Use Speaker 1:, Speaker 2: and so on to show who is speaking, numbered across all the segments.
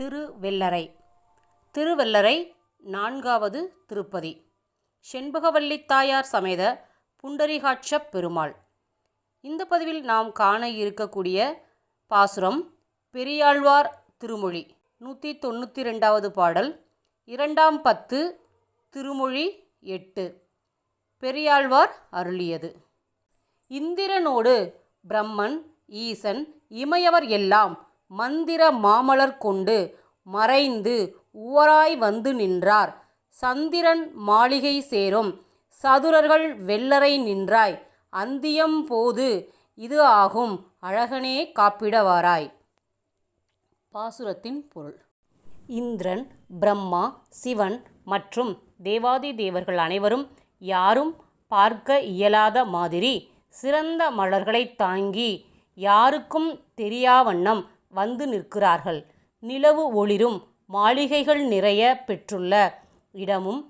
Speaker 1: திருவெல்லரை திருவெள்ளரை நான்காவது திருப்பதி. செண்பகவல்லி தாயார் சமேத புண்டரிகாட்சப் பெருமாள். இந்த பதிவில் நாம் காண இருக்கக்கூடிய பாசுரம் பெரியாழ்வார் திருமொழி நூற்றி தொண்ணூற்றி ரெண்டாவது பாடல் இரண்டாம் பத்து திருமொழி எட்டு. பெரியாழ்வார் அருளியது. இந்திரனோடு பிரம்மன் ஈசன் இமையவர் எல்லாம் மந்திர மாமலர் கொண்டு மறைந்து உவராய் வந்து நின்றார். சந்திரன் மாளிகை சேரும். சதுரர்கள் வெள்ளரை நின்றாய். அந்தியம் போது இது ஆகும். அழகனே காப்பிடவாராய். பாசுரத்தின் பொருள். இந்திரன் பிரம்மா சிவன் மற்றும் தேவாதி தேவர்கள் அனைவரும் யாரும் பார்க்க இயலாத மாதிரி சிறந்த மலர்களை தாங்கி யாருக்கும் தெரியாவண்ணம் வந்து நிற்கிறார்கள். நிலவு ஒளிரும் மாளிகைகள் நிறைய பெற்றுள்ள இடமும்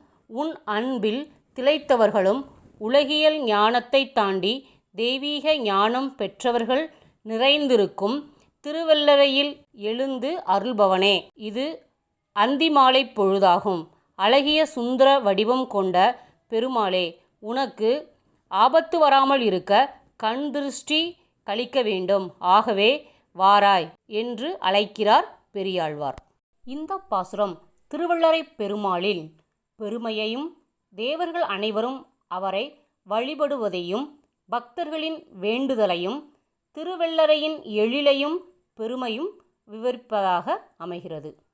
Speaker 1: உன் அன்பில் திளைத்தவர்களும் உலகியல் ஞானத்தை தாண்டி தெய்வீக ஞானம் பெற்றவர்கள் நிறைந்திருக்கும் திருவல்லறையில் எழுந்து அருள்பவனே. இது அந்திமாலை பொழுதாகும். அழகிய சுந்தர வடிவம் கொண்ட பெருமாளே உனக்கு ஆபத்து வராமல் இருக்க கண் திருஷ்டி கழிக்க வேண்டும். ஆகவே வாராய் என்று அழைக்கிறார் பெரியாழ்வார். இந்த பாசுரம் திருவள்ளரை பெருமாளின் பெருமையையும் தேவர்கள் அனைவரும் அவரை வழிபடுவதையும் பக்தர்களின் வேண்டுதலையும் திருவெள்ளரையின் எழிலையும் பெருமையும் விவரிப்பதாக அமைகிறது.